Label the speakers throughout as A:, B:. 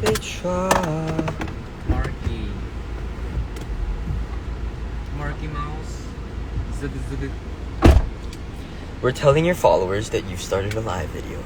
A: They try.
B: Marky. Marky Mouse. Zig zig.
A: We're telling your followers that you've started a live video.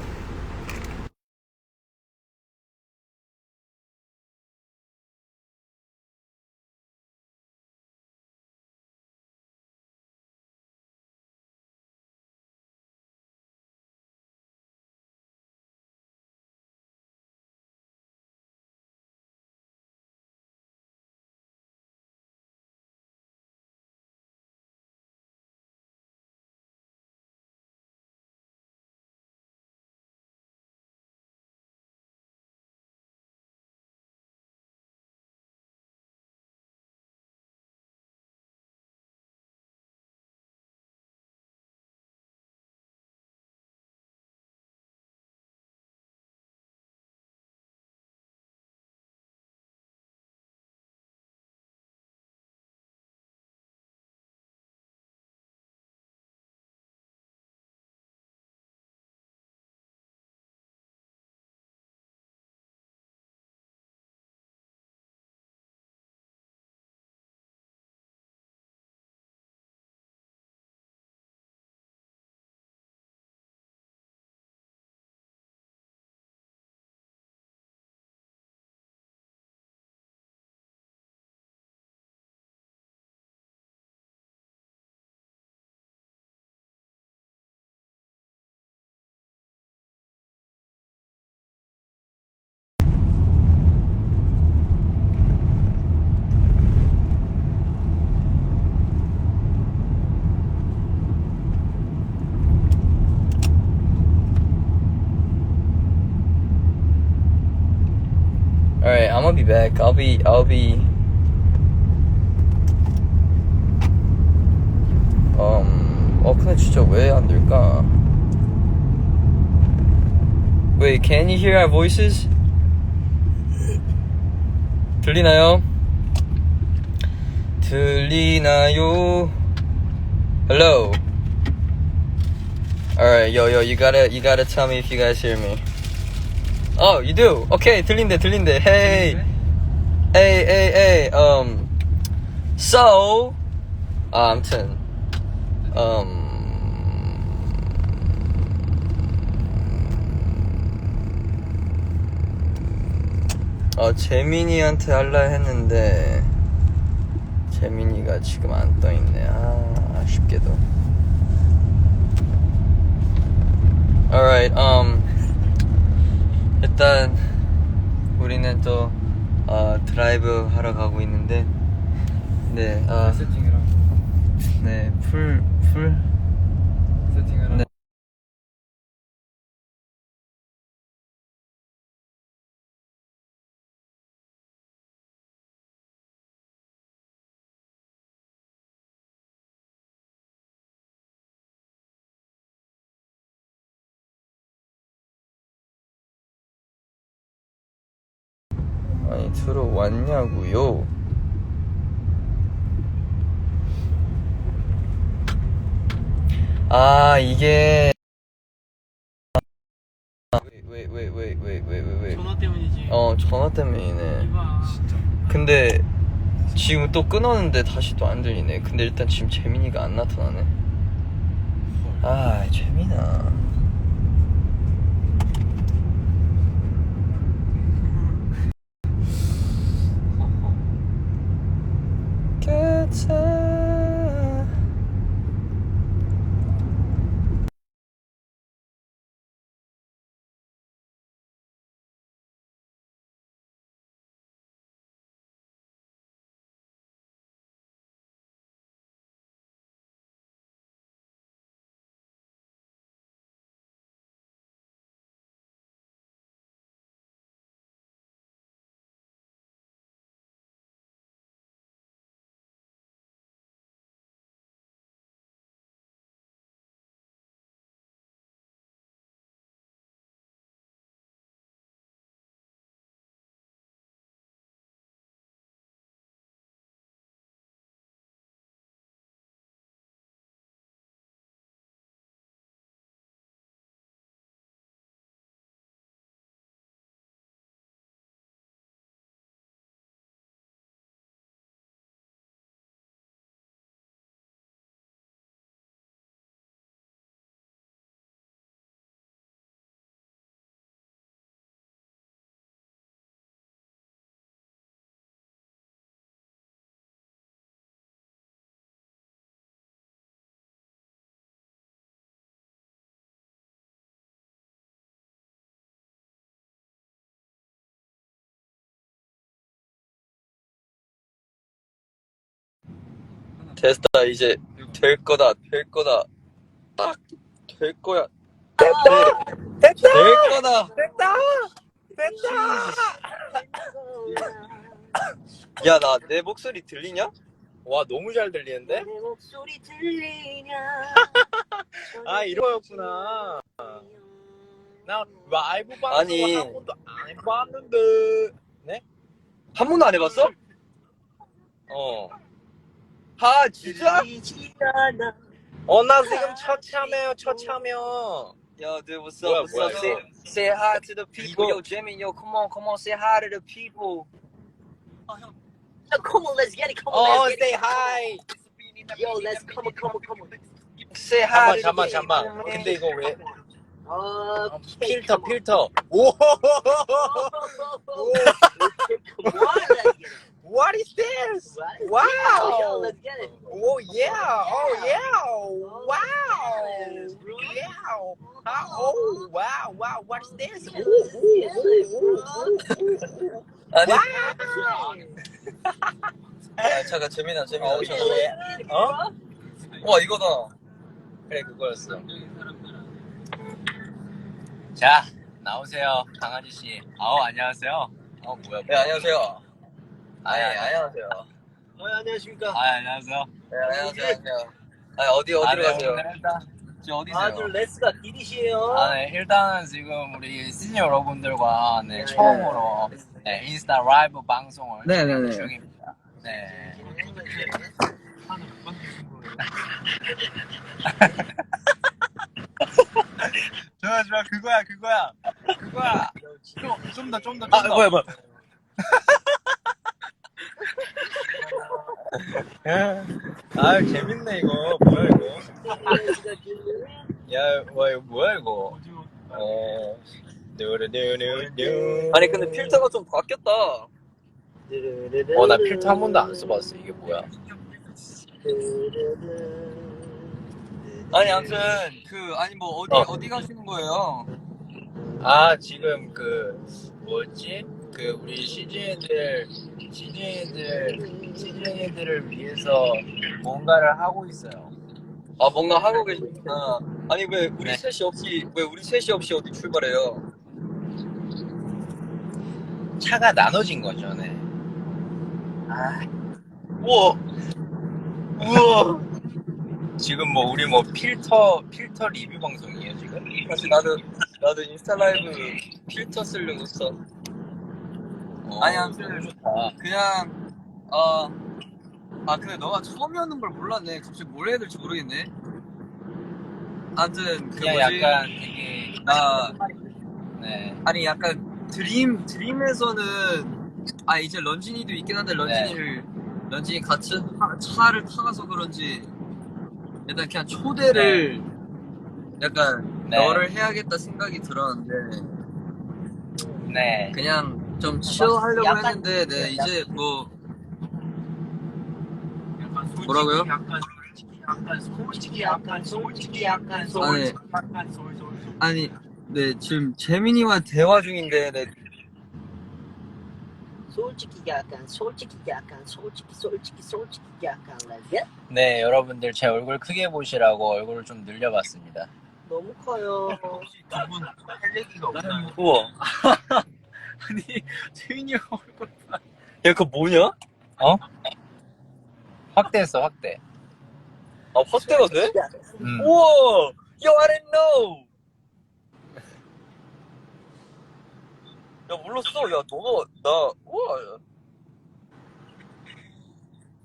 A: Be back. I'll be. I'll be. Um. 어 근데 진짜 왜 안 될까? Wait, can you hear our voices? 들리나요? 들리나요? Hello. All right, yo, yo, you gotta, you gotta tell me if you guys hear me. Oh, you do? Okay, 들린대, 들린대. Hey, hey, hey, hey. Um, so, 아, 아무튼, um, 어, 재민이한테 할라 했는데, 재민이가 지금 안 떠있네. 아, 아쉽게도. Alright, um, 일단 우리는 또 어, 드라이브 하러 가고 있는데 네, 아,
B: 세팅을 하고.
A: 네, 풀, 풀,
B: 세팅을 하고.
A: 네. 들어왔냐고요? 아 이게 왜 왜 왜 왜 왜 왜왜
B: 전화 때문이지.
A: 어 전화 때문이네.
B: 이봐. 진짜.
A: 근데 지금 또 끊었는데 다시 또 안 들리네. 근데 일단 지금 재민이가 안 나타나네. 아 재민아. 끝 됐다 이제 될 거다 될 거다 딱 될 거야
C: 됐다!
A: 될 거다
C: 됐다! 됐다!
A: 야 나 내 목소리 들리냐?
C: 와 너무 잘 들리는데?
D: 내 목소리 들리냐?
C: 아 이거였구나. 나 라이브 방송
A: 아니.
C: 한 번도 안 해봤는데.
A: 한 번도 안 해봤어?
C: 어.
A: 아 진짜?
D: 들리지 않아.
C: 어나 지금 첫 참여.
A: 야 dude what's
C: 뭐야,
A: up what's
C: 뭐야,
A: up
C: 이거?
A: say, say hi to the people
C: 이거-
A: yo Jimmy yo come on come on say hi to the people
D: Oh, come on, let's get it. Come on,
C: 어
D: let's get
C: say
D: it.
C: hi.
D: Yo, let's come on, come on, come on.
A: say hi
C: 잠만
A: to the
C: 잠만
A: people,
C: 잠만.
A: man.
C: 근데 이거 왜
D: 어,
C: 필터 필터. 오. What is this?
D: Yo,
C: Wow.
D: let's get it.
C: Oh yeah. Oh yeah. Wow. Yeah. Ah, Oh wow. Wow. What is this? Ooh, ooh, ooh, ooh, ooh.
A: 아니
C: Wow.
A: 아 잠깐 재민아 재민아
C: 어, 왜? 어?
A: 와 이거다
C: 그래 그거였어. 자 나오세요 강아지 씨. 아우 안녕하세요. 어 뭐야?
A: 네 안녕하세요
C: 아,
A: 네
C: 아,
A: 안녕하세요
D: 어, 안녕하십니까.
C: 아 안녕하세요.
A: 네 안녕하세요 안녕 아 어디 어디로
C: 아, 네,
A: 가세요?
C: 오늘 일단 지금 어디세요?
D: 아주 레스가 디디시에요.
C: 아, 네, 일단은 지금 우리 시니어 여러분들과 네,
D: 네.
C: 처음으로 네, 인스타 라이브 방송을
A: 네,
C: 진행
A: 네, 네.
C: 중입니다. 네. 좋아, 좋아, 그거야, 그거야, 그거야. 좀 더, 좀 더, 좀 더.
A: 아 뭐야 뭐야
C: 아, 재밌네 이거. 뭐야 이거? 야, 와 이거 뭐야 이거? 어. 누르누누누.
A: 아니 근데 필터가 좀 바뀌었다
C: 어, 나 필터 한 번도 안 써봤어. 이게 뭐야?
A: 아니 아무튼 그 아니 뭐 어디
C: 어.
A: 어. 디 가시는 거예요?
C: 아, 지금 그 뭐지? 그 우리 CG애 들 CG애들 CG애들을 위해서 뭔가를 하고 있어요.
A: 아 뭔가 하고 계시구나 아니 왜 우리
C: 네.
A: 셋이 없이 왜 우리 셋이 없이 어디 출발해요?
C: 차가 나눠진 거죠, 네.
A: 우와 우와
C: 지금 뭐 우리 뭐 필터 필터 리뷰 방송이에요 지금?
A: 사실 나도 나도 인스타 라이브 필터 쓰려고 써
C: 어,
A: 아니, 아무튼
C: 너무 좋다.
A: 그냥 어, 아 근데 너가 처음이었는 걸 몰랐네 갑자기 뭘 해야 될지 모르겠네 아무튼 그
C: 그냥
A: 뭐지
C: 약간 되게
A: 나
C: 네.
A: 아니 약간 드림 드림에서는 아 이제 런쥔이도 있긴 한데 런쥔이를 런쥔이 같이 하- 차를 타서 그런지 일단 그냥 초대를 약간
C: 네.
A: 너를 해야겠다 생각이 들었는데
C: 네.
A: 그냥 좀 치료하려고
D: 약간-
A: 했는데 네 이제 뭐 뭐라고요?
B: 약간 솔직히 약간 솔직히 약간 솔직히 약간. 솔직히 약간 솔 솔
A: 아니 네 지금 재민이와 대화 중인데 네
D: 솔직히 약간, 솔직히 약간, 솔직히, 솔직히, 솔직히 약간.
C: 네, 여러분들 제 얼굴 크게 보시라고 얼굴을 좀 늘려봤습니다.
D: 너무 커요.
B: 혹시 두분 할 얘기가 없나요?
A: 우와
C: 아니, 재민이 얼굴
A: 야 그거 뭐냐?
C: 확대했어, 확대.
A: 아 확대가 돼?
C: 음.
A: 우와 Yo I didn't know 야 몰랐어 야 너가 나 우와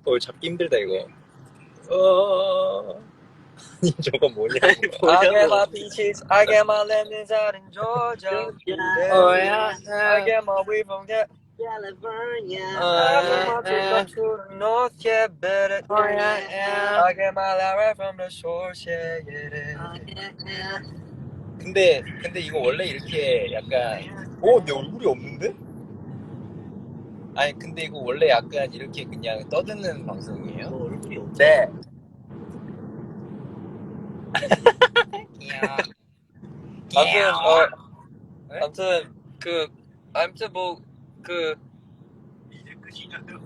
C: 어, 잡기 힘들다 이거. 어. 아니 저거 뭐냐?
A: I get my peaches I get my lemons out in Georgia yeah.
C: 어, 야.
A: I get my weed from that
D: California.
A: I get my trip up to the north yeah better
C: Oh, yeah, yeah.
A: I get my light right from the shores yeah yeah
D: 아,
A: yeah.
D: 예, 예.
C: 근데 근데 이거 원래 이렇게 약간 어, 내 얼굴이 없는데? 아니 근데 이거 원래 약간 이렇게 그냥 떠드는 방송이에요?
D: 너
A: 아무튼 어
C: 네?
A: 아무튼 그 아무튼 뭐 그
B: 이제 끝이냐요?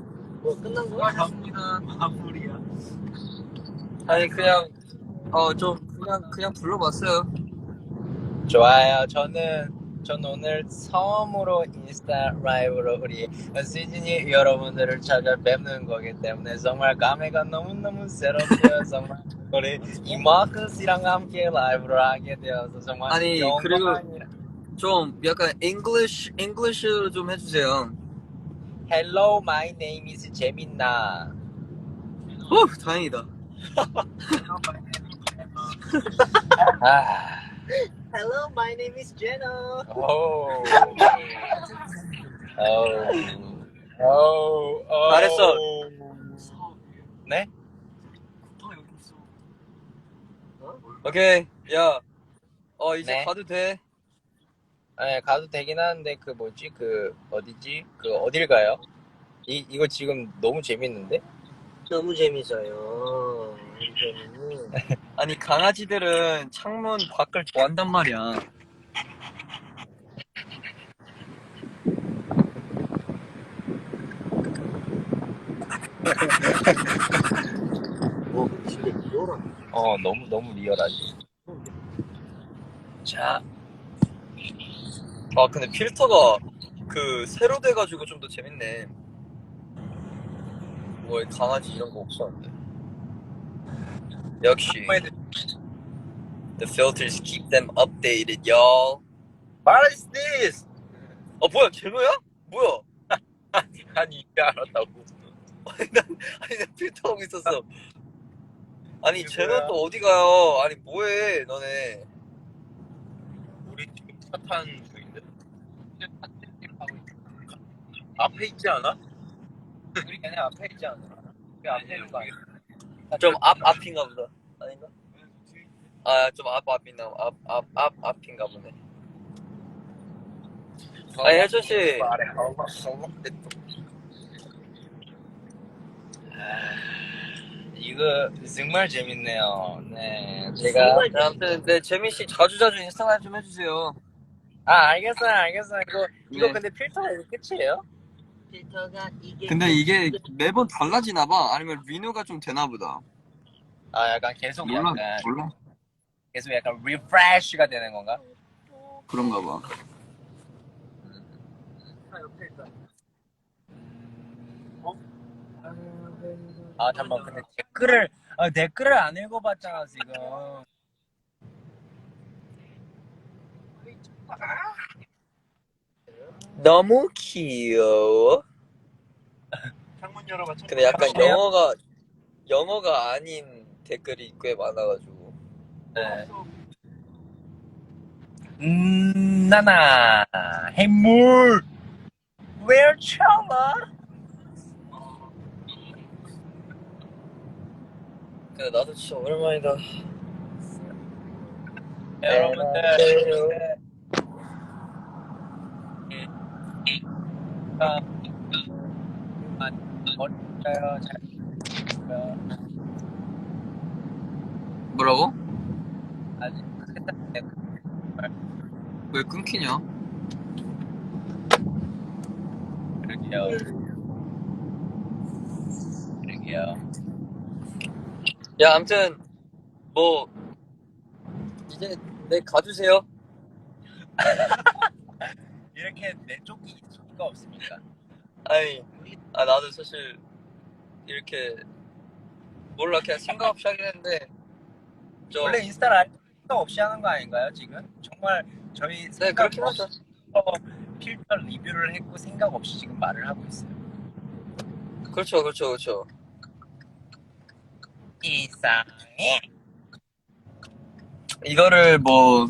D: 뭐 끝난 거야?
B: 갑니다 마무리야
A: 아니 그냥 어 좀 그냥 그냥 불러봤어요.
C: 좋아요. 저는 전 오늘 처음으로 인스타 라이브로 우리 시즌이 여러분들을 찾아뵙는 거기 때문에 정말 감회가 너무너무 새롭고요. 정말 우리 이마크스랑 함께 라이브를 하게 되어서 정말
A: 아니, 그리고-
C: 영광이라.
A: 좀 약간 English English로 좀 해주세요.
C: Hello, my name is 재민나.
A: 오 다행이다.
C: 아,
D: Hello, my name is Jenna.
C: 오, 오, 오, 오.
A: 잘했어.
C: 네?
A: 오케이 야. 어 이제
C: 네.
A: 가도 돼.
C: 네, 가도 되긴 하는데 그 뭐지 그 어디지 그 어딜 가요? 이 이거 지금 너무 재밌는데?
D: 너무 재밌어요.
A: 아니 강아지들은 창문 밖을 좋아한단 말이야.
D: 뭐 진짜 리얼하
C: 어 너무 너무 리얼하지. 자,
A: 아 근데 필터가 그 새로 돼가지고 좀 더 재밌네. 뭐 강아지 이런 거 없었는데. 역시 the filters keep them updated, y'all.
C: What is this?
A: 어 뭐야 제노야? 뭐야?
C: 아니 이게 알았다고.
A: 아니 난 필터 하고 있었어. 아니
C: 이게 뭐야?
A: 또 어디 가요? 아니 뭐해 너네?
C: 우리 지금 차탄 중인데. 앞에 있지 않아? 우리 걔네 앞에 있지 않아? 그 앞에 있는 거 아니야?
A: 좀 앞 앞인가 보다. 아닌가? 아 좀 앞 앞인가 앞 앞 앞 앞인가 보네. 아니 혜준 씨.
C: 헐렁 헐렁 됐어. 이거 정말 재밌네요. 네, 제가
A: 아무튼 네 재민 씨 자주 자주 인스타 라이브 좀 해주세요.
C: 아 알겠어요, 알겠어요. 이거 이거
A: 네.
C: 근데 필터가 이거 끝이에요?
D: 필터가 이게
A: 근데 이게 매번 달라지나 봐. 아니면 리뉴가 좀 되나 보다.
C: 아 약간 계속
A: 몰라
C: 약간
A: 몰라
C: 계속 약간 리프레시가 되는 건가?
A: 그런가 봐.
D: 옆에 있다.
C: 아 잠깐 근데 댓글을 아, 댓글을 안 읽어봤잖아 지금.
A: 너무 귀여워.
C: 창문 열어봐.
A: 근데 약간 영어가 영어가 아닌 댓글이 꽤 많아가지고.
C: 네. 음 나나 해물 Where
A: 데 나도 진짜 오랜만이다.
C: 여러분들? 잘
A: 뭐라고?
C: 아직
A: 왜 끊기냐?
C: 그러게요. 그러게요.
A: 야, 아무튼 뭐 이제 내 가주세요.
C: 이렇게 내 쪽이 있을 수가 없습니까?
A: 아니, 아 나도 사실 이렇게 몰라 그냥 생각 없이 하긴 했는데 좀
C: 원래 인스타 라이브 필터 없이 하는 거 아닌가요 지금? 정말 저희
A: 네
C: 생각
A: 그렇긴 하죠.
C: 없이 필터 리뷰를 했고 생각 없이 지금 말을 하고 있어요.
A: 그렇죠, 그렇죠, 그렇죠.
C: 이상해.
A: 이거를 뭐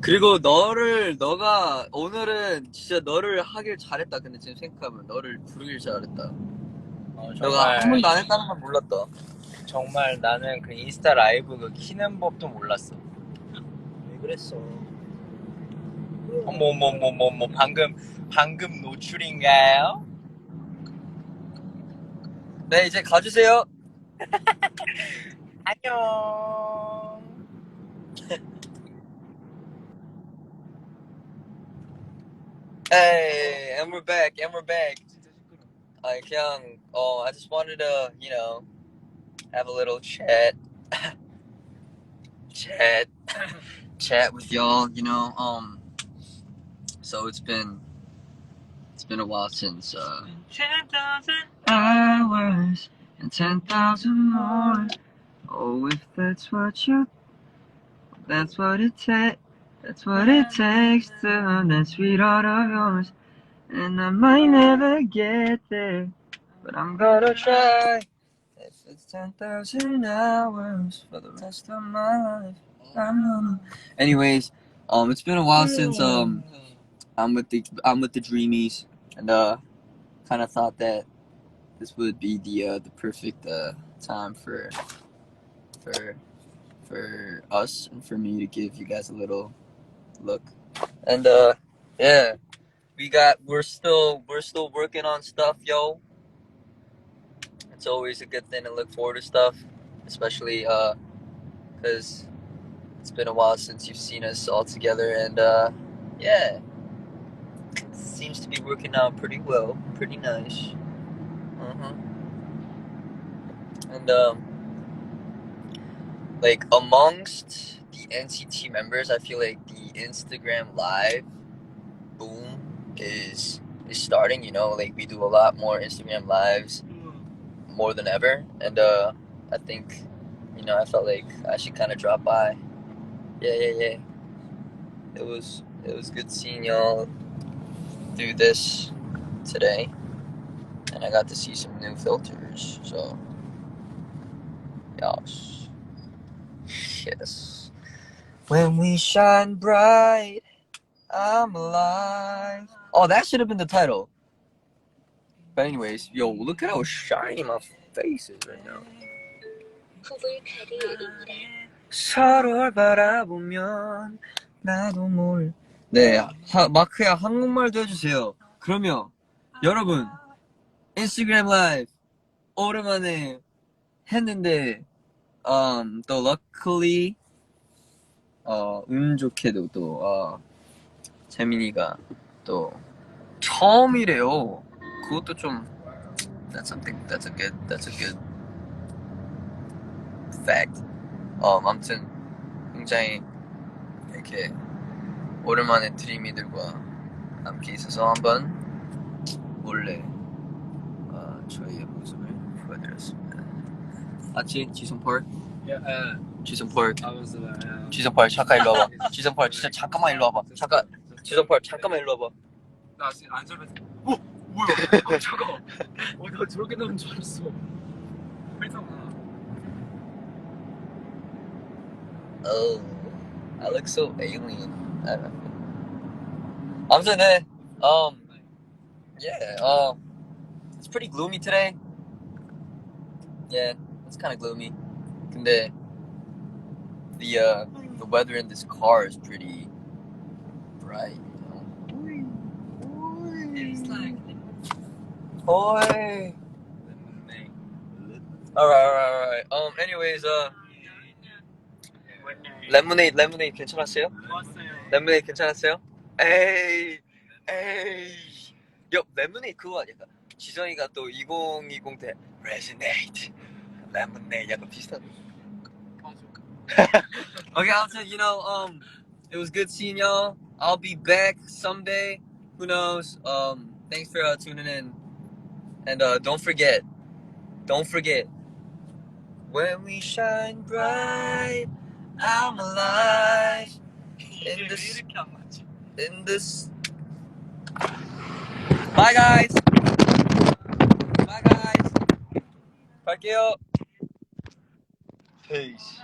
A: 그리고 너를 너가 오늘은 진짜 너를 하길 잘했다. 근데 지금 생각하면 너를 부르길 잘했다.
C: 어,
A: 너가 한 번도 안 했다는 건 몰랐다.
C: 정말 나는 그 인스타 라이브 그 키는 법도 몰랐어.
D: 왜 그랬어?
C: 어머 어머 어머 어머 어머 방금 방금 노출인가요?
A: 네 이제 가주세요.
C: 안녕.
A: Hey, and we're back, and we're back. 아 그냥 어 I just wanted to you know have a little chat, chat, chat with y'all. You know, um. So it's been it's been a while since uh.
B: Ten thousand
A: hours and ten thousand more. Oh, if that's what you, that's what it takes. That's what it takes to earn that sweetheart of yours. And I might never get there, but I'm gonna try. If it's ten thousand hours for the rest of my life, I'm gonna. Anyways, um, it's been a while since um, I'm with the I'm with the Dreamies, and uh, kind of thought that this would be the uh, the perfect uh, time for for for us and for me to give you guys a little look. And uh yeah, we got we're still we're still working on stuff, yo. It's always a good thing to look forward to stuff, especially uh cuz it's been a while since you've seen us all together and uh yeah. It seems to be working out pretty well, pretty nice. Uh-huh. And um like amongst the NCT members, I feel like the Instagram live boom is is starting, you know, like we do a lot more Instagram lives more than ever and uh I think you know, I felt like I should kind of drop by. Yeah, yeah, yeah. It was it was good seeing y'all do this today and I got to see some new filters. So, yes, yes. When we shine bright, I'm alive. Oh, that should have been the title. But anyways, yo, look at how shiny my face is right now. 서로를 바라보면 나도 몰. 네, 하, 마크야 한국말도 해주세요. 그러면 여러분 인스타그램 라이브 오랜만에 했는데 um, 또 luckily 어, 운 좋게도 또 어, 재민이가 또 처음이래요. 그것도 좀 that's something that's a good that's a good fact. 어, 아무튼 굉장히 이렇게 오랜만에 드림이들과 함께 있어서 한번 몰래 어, 저희의 모습을 보여드렸습니다. 아치 지성펄
B: Yeah, uh,
A: 지성펄
B: I was uh, uh,
A: 지성펄 잠깐 일로 와봐. 지성펄 진짜 잠깐만 일로 와봐. 잠깐 지성펄 잠깐만 일로 와봐.
B: 나 지금 안전벨트 오! 뭐야 아, 잠깐만 어, 나 저렇게 나온 줄 알았어 회사구나
A: Oh, I look so alien. I don't know. 아무튼 네, um, yeah, um, it's pretty gloomy today. Yeah, it's kind of gloomy. 근데 the uh, the weather in this car is pretty bright. You know?
B: It's like
A: Oi. All right, all right, all right. Um, anyways, uh, 레모네이드, 레모네이드 괜찮았어요?
B: 좋았어요
A: 레모네이드 괜찮았어요? 에이, 에이. 요, 레모네이드 그거 아니야? 지성이가 또 2020 때 레지네이트, 레모네이드 약간 비슷한. Okay, 아무튼, you know, um, it was good seeing y'all. I'll be back someday. Who knows? Um, thanks for uh, tuning in. And uh, don't forget, don't forget, when we shine bright, I'm alive in this,
B: 이렇게 안 맞지?
A: in this. Bye guys. 갈게요. Peace.